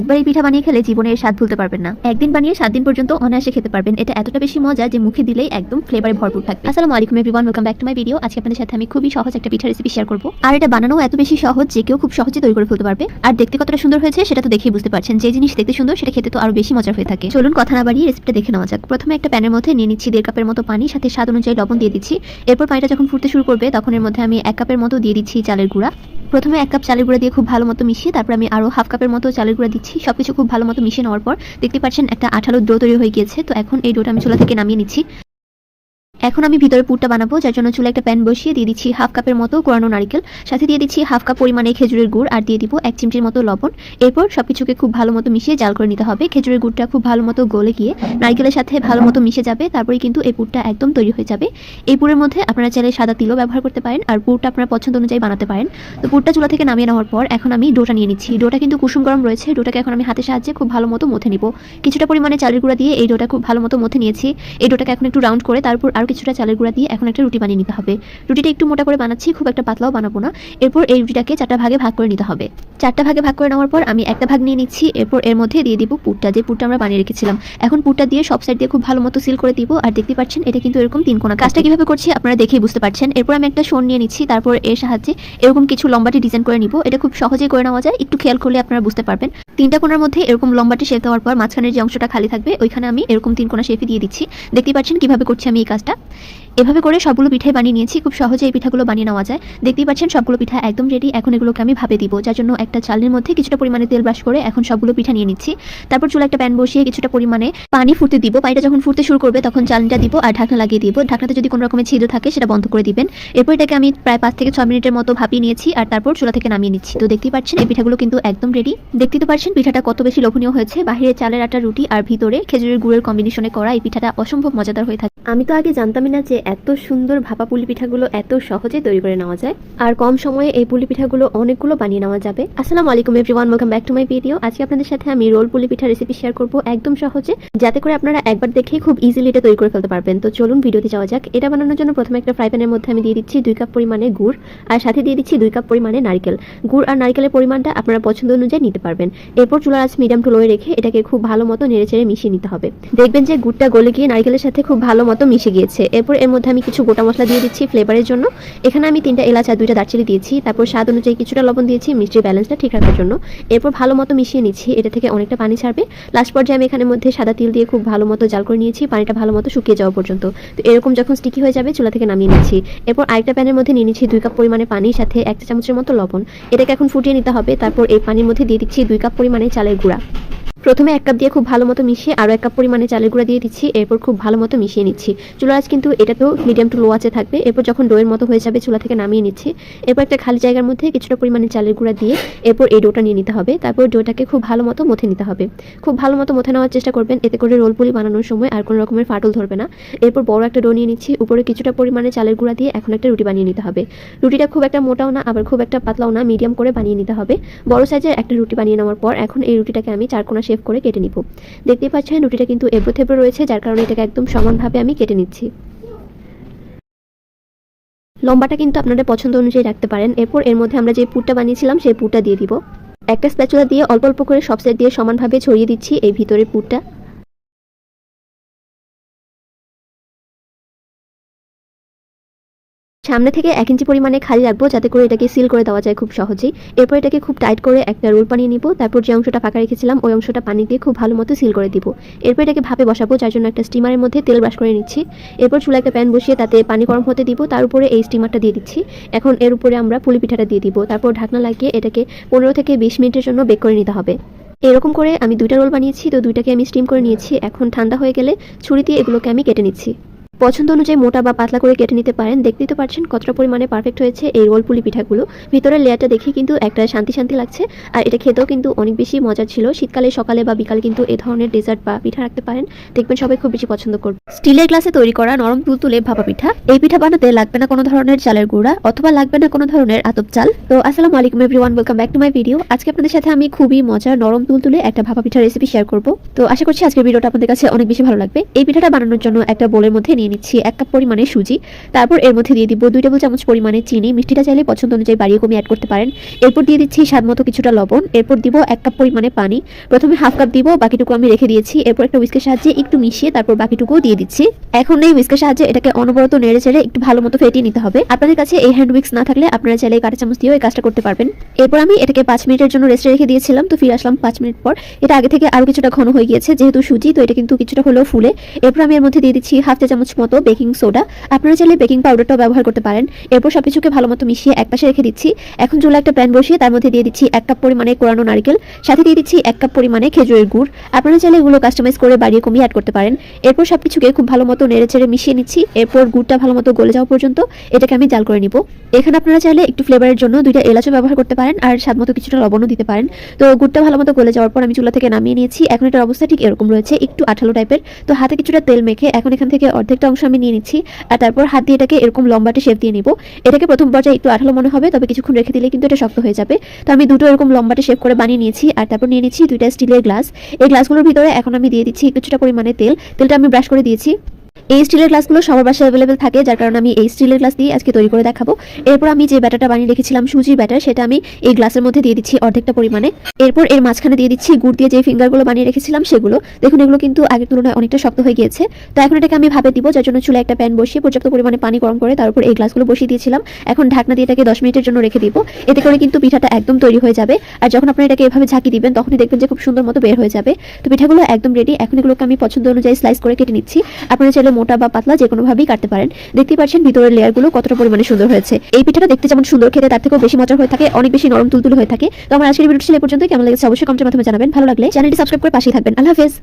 একবার এই পিঠা বানিয়ে খেলে জীবনে এর স্বাদ ভুলতে পারবেন না। একদিন বানিয়ে সাত দিন পর্যন্ত অনায়াসে খেতে পারবেন। এটা এতটা বেশি মজা যে মুখে দিলেই একদম ফ্লেভারে ভরপুর থাকবে। আসসালামু আলাইকুম everyone welcome back to my video আজকে আপনাদের সাথে আমি খুবই সহজ একটা পিঠা রেসিপি শেয়ার করব। আর এটা বানানো এত বেশি সহজ যে কেউ খুব সহজে তৈরি করে ফেলতে পারবে। আর দেখতে কতটা সুন্দর হয়েছে সেটা তো দেখেই বুঝতে পারছেন। যে জিনিস দেখতে সুন্দর সেটা খেতে তো আরও বেশি মজা হয়ে থাকে। চলুন কথা না বাড়িয়ে রেসিপিটা দেখে নেওয়া যাক। প্রথমে একটা প্যানের মধ্যে নিয়ে নিচ্ছি দেড় কাপের মতো পানি, সাথে স্বাদ অনুযায়ী লবণ দিয়ে দিচ্ছি। এরপর পানিটা যখন ফুটতে শুরু করবে, তখন এর মধ্যে আমি এক কাপের মতো দিয়ে দিচ্ছি চালের গুঁড়া। প্রথমে এক কাপ চালের গুঁড়া দিয়ে খুব ভালো মতো মিশিয়ে তারপর আমি আরও হাফ কাপের মতো চালের গুঁড়া দিচ্ছি। সব কিছু খুব ভালো মতো মিশিয়ে নেওয়ার পর দেখতে পাচ্ছেন একটা আঠালো ডো তৈরি হয়ে গিয়েছে। তো এখন এই ডোটা আমি চুলা থেকে নামিয়ে নিচ্ছি। এখন আমি ভিতরে পুরটা বানাবো, যার জন্য চুলা একটা প্যান বসিয়ে দিয়ে দিচ্ছি হাফ কাপের মতো কোরানো নারকেল। সাথে দিয়ে দিচ্ছি হাফ কাপ পরিমাণে খেজুরের গুড় আর দিয়ে দিব এক চিমটির মতো লবণ। এরপর সবকিছুকে খুব ভালো মতো মিশিয়ে জাল করে নিতে হবে। খেজুরের গুড়টা খুব ভালো মতো গলে গিয়ে নারকেলের সাথে ভালো মতো মিশে যাবে, তারপরে কিন্তু এই পুরটা একদম তৈরি হয়ে যাবে। এই পুরের মধ্যে আপনারা চাইলে সাদা তিলও ব্যবহার করতে পারেন আর পুরটা আপনার পছন্দ অনুযায়ী বানাতে পারেন। তো পুরটা চুলা থেকে নামিয়ে নেওয়ার পর এখন আমি ডোটা নিয়ে নিচ্ছি। ডোটা কিন্তু কুসুম গরম রয়েছে, ডোটাকে এখন আমি হাতের সাহায্যে খুব ভালো মতো মথে নিব। কিছুটা পরিমাণে চালের গুঁড়া দিয়ে এই ডোটা খুব ভালো মতো মথে নিয়েছি। এই ডোটাকে এখন একটু রাউন্ড করে তারপর আর কিছুটা চালের গুঁড়া দিয়ে এখন একটা রুটি বানিয়ে নিতে হবে। রুটিটা একটু মোটা করে বানাচ্ছি, খুব একটা পাতলাও বানাবো না। এরপর এই রুটিটাকে চারটা ভাগে ভাগ করে নিতে হবে। চারটা ভাগে ভাগ করে নেওয়ার পর আমি একটা ভাগ নিয়ে নিচ্ছি, এরপর এর মধ্যে দিয়ে দিব পুরটা, যে পুরটা আমরা বানিয়ে রেখেছিলাম। এখন পুরটা দিয়ে সব সাইড দিয়ে খুব ভালো মতো সিল করে দিব, আর দেখতে পাচ্ছেন এটা কিন্তু এরকম তিন কোনা। কাজটা কীভাবে করছি আপনারা দেখেই বুঝতে পারছেন। এরপর আমি একটা শোন নিয়ে নিচ্ছি, তারপর এর সাহায্যে এরকম কিছু লম্বাটি ডিজাইন করে নিব। এটা খুব সহজেই করে নেওয়া যায়, একটু খেয়াল করলে আপনারা বুঝতে পারবেন। তিনটা কোনার মধ্যে এরকম লম্বাটি শেপ দেওয়ার পর মাঝখানের যে অংশটা খালি থাকবে, ওইখানে আমি এরকম তিন কোনা শেপে দিয়ে দিচ্ছি। দেখতে পাচ্ছেন কীভাবে করছি আমি এই কাজটা। এভাবে করে সবগুলো পিঠাই বানিয়ে নিয়েছি। খুব সহজে এই পিঠাগুলো বানিয়ে নেওয়া যায়। দেখতেই পাচ্ছেন, সবগুলো পিঠা একদম রেডি এখন এগুলোকে আমি ভাবে দিব, যার জন্য একটা চালের মধ্যে কিছুটা পরিমাণে তেল ব্রাশ করে এখন সবগুলো পিঠা নিয়ে নিচ্ছি। তারপর চুলা একটা প্যান বসিয়ে কিছুটা পরিমাণে পানি ফুটতে দিব। পানিটা যখন ফুটতে শুরু করবে, তখন চালটা দিব আর ঢাকনা লাগিয়ে দিব। ঢাকনাতে যদি কোনো রকমের ছিদ্র থাকে, সেটা বন্ধ করে দিবেন। এরপর এটাকে আমি প্রায় পাঁচ থেকে ছয় মিনিটের মতো ভাপিয়ে নিয়েছি আর তারপর চুলা থেকে নামিয়ে নিচ্ছি। তো দেখতেই পাচ্ছেন, এই পিঠাগুলো কিন্তু একদম রেডি দেখতে তো পাচ্ছেন, পিঠাটা কত বেশি লোভনীয় হয়েছে। বাহিরে চালের আটা, রুটি আর ভিতরে খেজুরের গুড়ের কম্বিনেশনে করা এই পিঠাটা অসম্ভব মজাদার হয়ে থাকে। আমি তো আগে জানতামই না যে এত সুন্দর ভাপা পুলি পিঠাগুলো এত সহজে তৈরি করে নেওয়া যায়। আর কম সময়ে এই পুলি পিঠাগুলো অনেকগুলো বানিয়ে নেওয়া যাবে। আসসালামু আলাইকুম everyone welcome back to my video আজকে আপনাদের সাথে আমি রোল পুলি পিঠা রেসিপি শেয়ার করব একদম সহজে, যাতে করে আপনারা একবার দেখেই খুব ইজিলি এটা তৈরি করে ফেলতে পারবেন। তো চলুন ভিডিওতে যাওয়া যাক। এটা বানানোর জন্য প্রথমে একটা ফ্রাই প্যানের মধ্যে আমি দিয়ে দিচ্ছি দুই কাপ পরিমাণে গুড়, আর সাথে দিয়ে দিচ্ছি দুই কাপ পরিমাণে নারকেল। গুড় আর নারকেলের পরিমাণটা আপনারা পছন্দ অনুযায়ী নিতে পারবেন। এরপর চুলার আঁচ মিডিয়াম টু লোয়ে রেখে এটাকে খুব ভালো মতো নেড়ে চেড়ে মিশিয়ে নিতে হবে। দেখবেন যে গুড়টা গলে গিয়ে নারকেলের সাথে খুব ভালো মতো মিশে গিয়েছে। এরপর এর মধ্যে আমি কিছু গোটা মশলা দিয়ে দিচ্ছি ফ্লেভারের জন্য। এখানে আমি তিনটা এলাচ আর দুইটা দারচিনি দিয়েছি। তারপর স্বাদ অনুযায়ী কিছুটা লবণ দিয়েছি, মিষ্টির ব্যালেন্সটা ঠিক রাখার জন্য। এরপর ভালো মতো মিশিয়ে নিচ্ছি, এটা থেকে অনেকটা পানি ছাড়বে। লাস্ট পর্যায়ে আমি এখানে মধ্যে সাদা তিল দিয়ে খুব ভালো মতো জাল করে নিয়েছি, পানিটা ভালো মতো শুকিয়ে যাওয়া পর্যন্ত। তো এরকম যখন স্টিকি হয়ে যাবে, চুলা থেকে নামিয়ে নিচ্ছি। এরপর আরেকটা প্যানের মধ্যে নিয়ে নিচ্ছি দুই কাপ পরিমাণে পানির সাথে এক চা চামচের মতো লবণ। এটাকে এখন ফুটিয়ে নিতে হবে। তারপর এই পানির মধ্যে দিয়ে দিচ্ছি দুই কাপ পরিমাণে চালের গুঁড়া। প্রথমে এক কাপ দিয়ে খুব ভালো মতো মিশিয়ে আরও এক কাপ পরিমাণে চালের গুঁড়া দিয়ে দিচ্ছি, এরপর খুব ভালো মতো মিশিয়ে নিচ্ছি। চুলা আজ কিন্তু এটাতেও মিডিয়াম টু লো আছে থাকবে। এরপর যখন ডোয়ের মতো হয়ে যাবে, চুলা থেকে নামিয়ে নিচ্ছি। এরপর একটা খালি জায়গার মধ্যে কিছুটা পরিমাণে চালের গুঁড়া দিয়ে এরপর এই ডোটা নিয়ে নিতে হবে। তারপর ডোটাকে খুব ভালো মতো মথে নিতে হবে। খুব ভালো মতো মথে নেওয়ার চেষ্টা করবেন, এতে করে রোল পুলি বানানোর সময় আর কোনো রকমের ফাটল ধরবে না। এরপর বড় একটা ডো নিয়ে নিচ্ছি, উপরে কিছুটা পরিমাণে চালের গুঁড়া দিয়ে এখন একটা রুটি বানিয়ে নিতে হবে। রুটিটা খুব একটা মোটাও না, আবার খুব একটা পাতলাও না মিডিয়াম করে বানিয়ে নিতে হবে। বড় সাইজের একটা রুটি বানিয়ে নেওয়ার পর এখন এই রুটিটাকে আমি চারকোনা শেপ করে কেটে নিব। দেখতে পাচ্ছেন, রুটিটা কিন্তু এবড়ো থেবড়ো রয়েছে, যার কারণে এটাকে একদম সমানভাবে আমি কেটে নিচ্ছি। লম্বাটা কিন্তু আপনাদের পছন্দ অনুযায়ী রাখতে পারেন। এরপর এর মধ্যে আমরা যে পুরটা বানিয়েছিলাম, সেই পুরটা দিয়ে দিব। একটা স্প্যাচুলা দিয়ে অল্প অল্প করে সব সাইড দিয়ে সমানভাবে ছড়িয়ে দিচ্ছি এই ভিতরের পুরটা। সামনে থেকে এক ইঞ্চি পরিমাণে খালি রাখব, যাতে করে এটাকে সিল করে দেওয়া যায় খুব সহজেই। এরপর এটাকে খুব টাইট করে একটা রোল বানিয়ে নিব, তারপর যে অংশটা ফাঁকা রেখেছিলাম, ওই অংশটা পানি দিয়ে খুব ভালো মতো সিল করে দিব। এরপর এটাকে ভাপে বসাবো, যার জন্য একটা স্টিমারের মধ্যে তেল ব্রাশ করে নিচ্ছি। এরপর চুলা একটা প্যান বসিয়ে তাতে পানি গরম হতে দিব, তার উপরে এই স্টিমারটা দিয়ে দিচ্ছি। এখন এর উপরে আমরা পুলি পিঠাটা দিয়ে দিব, তারপর ঢাকনা লাগিয়ে এটাকে পনেরো থেকে বিশ মিনিটের জন্য বেক করে নিতে হবে। এরকম করে আমি দুইটা রোল বানিয়েছি, তো দুইটাকে আমি স্টিম করে নিয়েছি। এখন ঠান্ডা হয়ে গেলে ছুরি দিয়ে এগুলোকে আমি কেটে নিচ্ছি। পছন্দ অনুযায়ী মোটা বা পাতলা করে কেটে নিতে পারেন। দেখতেই তো পারছেন কতটা পরিমাণে পারফেক্ট হয়েছে এই রোল পুলি পিঠাগুলো। ভিতরের লেয়ারটা দেখে কিন্তু একটা শান্তি শান্তি লাগছে। আর এটা খেতেও কিন্তু অনেক বেশি মজার ছিল। শীতকালে, সকালে বা বিকালে কিন্তু এই ধরনের ডেজার্ট বা পিঠা রাখতে পারেন। দেখবেন সবাই খুব বেশি পছন্দ করবে। স্টিলের গ্লাসে তৈরি করা নরম তুলতুলে ভাপা পিঠা। এই পিঠা বানাতে লাগবে না কোনো ধরনের চালের গুঁড়া অথবা লাগবে না কোনো ধরনের আতপ চাল। তো আসসালামু আলাইকুম everyone welcome back to my video আজকে আপনাদের সাথে আমি খুবই মজার নরম তুলতুলে একটা ভাপা পিঠা রেসিপি শেয়ার করব। তো আশা করছি আজকের ভিডিওটা আপনাদের কাছে অনেক বেশি ভালো লাগবে। এই পিঠাটা বানানোর জন্য একটা বোলের মধ্যে নিয়ে নিচ্ছি এক কাপ পরিমাণে সুজি। তারপর এর মধ্যে দিয়ে দিব দুই টেবিল চামচ পরিমাণে চিনি। মিষ্টিটা চাইলে পছন্দ অনুযায়ী বাড়িয়ে কমিয়ে অ্যাড করতে পারেন। এরপর দিয়ে দিচ্ছি স্বাদ মতো কিছুটা লবণ। এরপর দিব এক কাপ পরিমাণে পানি। প্রথমে হাফ কাপ দিব, বাকিটুকু আমি রেখে দিয়েছি। এরপর একটা উইস্কের সাহায্যে একটু মিশিয়ে তারপর বাকিটুকুও দিয়ে দিচ্ছি। এখন এই উইস্কের সাহায্যে এটাকে অনবরত নেড়ে চেড়ে একটু ভালো মতো ফেটিয়ে নিতে হবে। আপনাদের কাছে এই হ্যান্ড উইক্স না থাকলে আপনারা চাইলে কাঁটা চামচ দিয়েও এই কাজটা করতে পারবেন। এরপর আমি এটাকে পাঁচ মিনিটের জন্য রেস্টে রেখে দিয়েছিলাম, তো ফিরে আসলাম পাঁচ মিনিট পর। এটা আগে থেকে আরও কিছুটা ঘন হয়ে গিয়েছে, যেহেতু সুজি, তো এটা কিন্তু কিছুটা হলেও ফুলে। এরপর আমি এর মধ্যে দিয়ে দিচ্ছি হাফ চা চামচ মতো বেকিং সোডা। আপনারা চাইলে বেকিং পাউডারটাও ব্যবহার করতে পারেন। এরপর সবকিছুকে ভালো মতো মিশিয়ে একপাশে রেখে দিচ্ছি। এখন চুলা একটা প্যান বসিয়ে তার মধ্যে দিয়ে দিচ্ছি এক কাপ পরিমাণে কোরানো নারকেল। সাথে দিয়ে দিচ্ছি এক কাপ পরিমাণে খেজুরের গুড়। আপনারা চাইলে এগুলো কাস্টমাইজ করে বাড়িয়ে কমিয়ে অ্যাড করতে পারেন। এরপর সবকিছুকে খুব ভালো মতো নেড়ে চেড়ে মিশিয়ে নিচ্ছি। এরপর গুড়টা ভালো মতো গলে যাওয়া পর্যন্ত এটাকে আমি জাল করে নিব। এখানে আপনারা চাইলে একটু ফ্লেভারের জন্য দুইটা এলাচও ব্যবহার করতে পারেন আর স্বাদ মতো কিছুটা লবণও দিতে পারেন। তো গুড়টা ভালো মতো গলে যাওয়ার পর আমি চুলা থেকে নামিয়ে নিয়েছি। এখন এটার অবস্থা ঠিক এরকম রয়েছে, একটু আঠালো টাইপের তো হাতে কিছুটা তেল মেখে এখন এখান থেকে অর্ধেকটা অংশ আমি নিয়ে নিচ্ছি, আর তারপর হাত দিয়ে এটাকে এরকম লম্বাটে শেপ দিয়ে নিব। এটাকে প্রথম পর্যায়ে একটু আঠালো মনে হবে, তবে কিছুক্ষণ রেখে দিলে কিন্তু এটা শক্ত হয়ে যাবে। তো আমি দুটো এরকম লম্বাটে শেপ করে বানিয়ে নিয়েছি, আর তারপর নিয়ে নিচ্ছি দুইটা স্টিলের গ্লাস এই গ্লাসগুলোর ভিতরে এখন আমি দিয়ে দিচ্ছি কিছুটা পরিমাণে তেল। তেলটা আমি ব্রাশ করে দিয়েছি। এই স্টিলের গ্লাসগুলো সবার বাসায় অ্যাভেলেবেল থাকে, যার কারণে আমি এই স্টিলের গ্লাস দিয়ে আজকে তৈরি করে দেখাবো। এরপর আমি যে ব্যাটারটা বানিয়ে রেখেছিলাম সুজির ব্যাটার সেটা আমি এই গ্লাসের মধ্যে দিয়ে দিচ্ছি অর্ধেকটা পরিমাণে। এরপর এর মাঝখানে দিয়ে দিচ্ছি গুড় দিয়ে যে ফিঙ্গারগুলো বানিয়ে রেখেছিলাম, সেগুলো। দেখুন, এগুলো কিন্তু আগের তুলনায় অনেকটা শক্ত হয়ে গিয়েছে। তো এখন এটাকে আমি ভাবে দিব, যার জন্য চুলে একটা প্যান বসিয়ে পর্যাপ্ত পরিমাণে পানি গরম করে তার উপর এই গ্লাসগুলো বসিয়ে দিয়েছিলাম। এখন ঢাকনা দিয়ে এটাকে দশ মিনিটের জন্য রেখে দিব। এতে করে কিন্তু পিঠাটা একদম তৈরি হয়ে যাবে। আর যখন আপনি এটাকে এভাবে ঝাঁকি দিবেন, তখনই দেখবেন যে খুব সুন্দর মতো বের হয়ে যাবে। তো পিঠাগুলো একদম রেডি এখন এগুলোকে আমি পছন্দ অনুযায়ী স্লাইস করে কেটে নিচ্ছি। আপনারা চাইলে মোটা বা পাতলা যে কোনোভাবেই কাটতে পারেন। দেখতে পাচ্ছেন ভিতরের লেয়ারগুলো কতটা পরিমাণে সুন্দর হয়েছে। এই পিঠাটা দেখতে যেমন সুন্দর, খেতে তার থেকেও বেশি মজার হয়ে থাকে, অনেক বেশি নরম তুলতুল হয়ে থাকে। তো আমার আজকের ভিডিওটি ছিল পর্যন্ত কেমন লেগেছে অবশ্যই কমেন্টের মাধ্যমে জানাবেন। ভালো লাগলে চ্যানেলটি সাবস্ক্রাইব করে পাশেই থাকবেন। আল্লাহ হাফেজ।